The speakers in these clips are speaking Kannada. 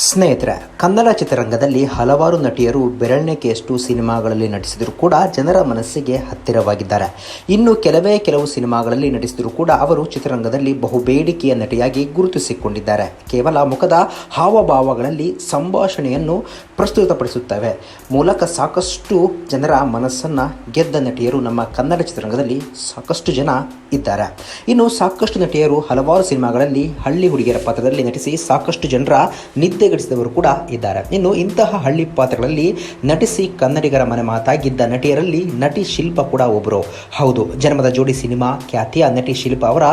ಸ್ನೇಹಿತರೆ, ಕನ್ನಡ ಚಿತ್ರರಂಗದಲ್ಲಿ ಹಲವಾರು ನಟಿಯರು ಬೆರಳಿಕೆಯಷ್ಟು ಸಿನಿಮಾಗಳಲ್ಲಿ ನಟಿಸಿದರೂ ಕೂಡ ಜನರ ಮನಸ್ಸಿಗೆ ಹತ್ತಿರವಾಗಿದ್ದಾರೆ. ಇನ್ನು ಕೆಲವೇ ಕೆಲವು ಸಿನಿಮಾಗಳಲ್ಲಿ ನಟಿಸಿದರೂ ಕೂಡ ಅವರು ಚಿತ್ರರಂಗದಲ್ಲಿ ಬಹು ಬೇಡಿಕೆಯ ನಟಿಯಾಗಿ ಗುರುತಿಸಿಕೊಂಡಿದ್ದಾರೆ. ಕೇವಲ ಮುಖದ ಹಾವಭಾವಗಳಲ್ಲಿ ಸಂಭಾಷಣೆಯನ್ನು ಪ್ರಸ್ತುತಪಡಿಸುತ್ತವೆ. ಮೂಲಕ ಸಾಕಷ್ಟು ಜನರ ಮನಸ್ಸನ್ನು ಗೆದ್ದ ನಟಿಯರು ನಮ್ಮ ಕನ್ನಡ ಚಿತ್ರರಂಗದಲ್ಲಿ ಸಾಕಷ್ಟು ಜನ ಇದ್ದಾರೆ. ಇನ್ನು ಸಾಕಷ್ಟು ನಟಿಯರು ಹಲವಾರು ಸಿನಿಮಾಗಳಲ್ಲಿ ಹಳ್ಳಿ ಹುಡುಗಿಯರ ಪಾತ್ರದಲ್ಲಿ ನಟಿಸಿ ಸಾಕಷ್ಟು ಜನರ ನಿದ್ದೆಗೆಡಿಸಿದವರು ಕೂಡ ಇದ್ದಾರೆ. ಇನ್ನು ಇಂತಹ ಹಳ್ಳಿ ಪಾತ್ರಗಳಲ್ಲಿ ನಟಿಸಿ ಕನ್ನಡಿಗರ ಮನೆ ಮಾತಾಗಿದ್ದ ನಟಿಯರಲ್ಲಿ ನಟಿ ಶಿಲ್ಪ ಕೂಡ ಒಬ್ಬರು ಹೌದು, ಜನ್ಮದ ಜೋಡಿ ಸಿನಿಮಾ ಖ್ಯಾತಿಯ ನಟಿ ಶಿಲ್ಪ ಅವರ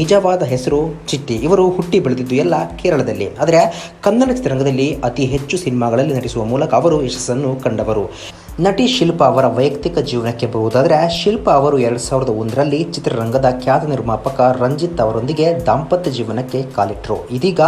ನಿಜವಾದ ಹೆಸರು ಚಿಟ್ಟಿ. ಇವರು ಹುಟ್ಟಿ ಬೆಳೆದಿದ್ದು ಎಲ್ಲ ಕೇರಳದಲ್ಲಿ. ಆದರೆ ಕನ್ನಡ ಚಿತ್ರರಂಗದಲ್ಲಿ ಅತಿ ಹೆಚ್ಚು ಸಿನಿಮಾಗಳಲ್ಲಿ ನಟಿಸುವ ಮೂಲಕ ಅವರು ಯಶಸ್ಸನ್ನು ಕಂಡವರು. ನಟಿ ಶಿಲ್ಪ ಅವರ ವೈಯಕ್ತಿಕ ಜೀವನಕ್ಕೆ ಬರುವುದಾದರೆ, ಶಿಲ್ಪ ಅವರು ಎರಡು ಸಾವಿರದ ಒಂದರಲ್ಲಿ ಚಿತ್ರರಂಗದ ಖ್ಯಾತ ನಿರ್ಮಾಪಕ ರಂಜಿತ್ ಅವರೊಂದಿಗೆ ದಾಂಪತ್ಯ ಜೀವನಕ್ಕೆ ಕಾಲಿಟ್ಟರು ಇದೀಗ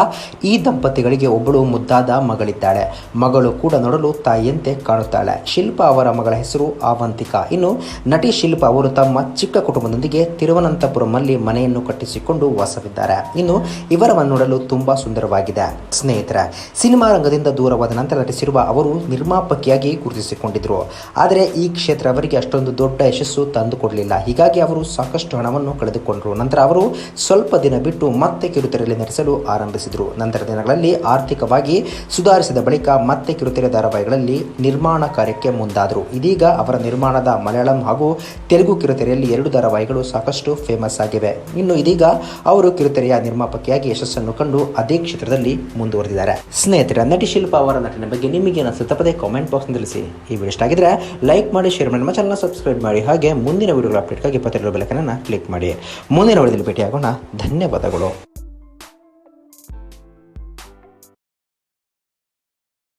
ಈ ದಂಪತಿಗಳಿಗೆ ಒಬ್ಬಳು ಮುದ್ದಾದ ಮಗಳಿದ್ದಾಳೆ. ಮಗಳು ಕೂಡ ನೋಡಲು ತಾಯಿಯಂತೆ ಕಾಣುತ್ತಾಳೆ. ಶಿಲ್ಪ ಅವರ ಮಗಳ ಹೆಸರು ಆವಂತಿಕಾ. ಇನ್ನು ನಟಿ ಶಿಲ್ಪ ಅವರು ತಮ್ಮ ಚಿಕ್ಕ ಕುಟುಂಬದೊಂದಿಗೆ ತಿರುವನಂತಪುರಂನಲ್ಲಿ ಮನೆಯನ್ನು ಕಟ್ಟಿಸಿಕೊಂಡು ವಾಸವಿದ್ದಾರೆ. ಇನ್ನು ಇವರವನ್ನು ನೋಡಲು ತುಂಬಾ ಸುಂದರವಾಗಿದೆ. ಸ್ನೇಹಿತರೆ, ಸಿನಿಮಾ ರಂಗದಿಂದ ದೂರವಾದ ನಂತರ ನಟಿಸಿರುವ ಅವರು ನಿರ್ಮಾಪಕಿಯಾಗಿ ಗುರುತಿಸಿಕೊಂಡಿದ್ದರು ಆದರೆ ಈ ಕ್ಷೇತ್ರ ಅವರಿಗೆ ಅಷ್ಟೊಂದು ದೊಡ್ಡ ಯಶಸ್ಸು ತಂದುಕೊಡಲಿಲ್ಲ. ಹೀಗಾಗಿ ಅವರು ಸಾಕಷ್ಟು ಹಣವನ್ನು ಕಳೆದುಕೊಂಡರು. ನಂತರ ಅವರು ಸ್ವಲ್ಪ ದಿನ ಬಿಟ್ಟು ಮತ್ತೆ ಕಿರುತೆರೆಯಲ್ಲಿ ನಡೆಸಲು ಆರಂಭಿಸಿದರು. ನಂತರ ದಿನಗಳಲ್ಲಿ ಆರ್ಥಿಕವಾಗಿ ಸುಧಾರಿಸಿದ ಬಳಿಕ ಮತ್ತೆ ಕಿರುತೆರೆ ಧಾರಾವಾಹಿಗಳಲ್ಲಿ ನಿರ್ಮಾಣ ಕಾರ್ಯಕ್ಕೆ ಮುಂದಾದರು. ಇದೀಗ ಅವರ ನಿರ್ಮಾಣದ ಮಲಯಾಳಂ ಹಾಗೂ ತೆಲುಗು ಕಿರುತೆರೆಯಲ್ಲಿ ಎರಡು ಧಾರಾವಾಹಿಗಳು ಸಾಕಷ್ಟು ಫೇಮಸ್ ಆಗಿವೆ. ಇನ್ನು ಇದೀಗ ಅವರು ಕಿರುತೆರೆಯ ನಿರ್ಮಾಪಕಿಯಾಗಿ ಯಶಸ್ಸನ್ನು ಕಂಡು ಅದೇ ಕ್ಷೇತ್ರದಲ್ಲಿ ಮುಂದುವರೆದಿದ್ದಾರೆ. ಸ್ನೇಹಿತರೆ, ನಟಿ ಶಿಲ್ಪ ಅವರ ನಟನೆ ಬಗ್ಗೆ ನಿಮಗೆ ಅನಿಸುತ್ತೆ ತಪ್ಪದೆ ಕಾಮೆಂಟ್ ಬಾಕ್ಸ್ ತಿಳಿಸಿ ಈ ವಿಡಿಯೋ ಆಗಿದ್ರೆ ಲೈಕ್ ಮಾಡಿ ಶೇರ್ ಮಾಡಿ, ನಮ್ಮ ಚಾನಲ್ನ ಸಬ್ಸ್ಕ್ರೈಬ್ ಮಾಡಿ. ಹಾಗೆ ಮುಂದಿನ ವಿಡಿಯೋಗಳ ಅಪ್ಡೇಟ್ಗಾಗಿ ಇಪ್ಪತ್ತೆರಡು ಬೆಲಕನ್ನು ಕ್ಲಿಕ್ ಮಾಡಿ. ಮುಂದಿನ ವಿಡಿಯೋದಲ್ಲಿ ಭೇಟಿಯಾಗೋಣ. ಧನ್ಯವಾದಗಳು.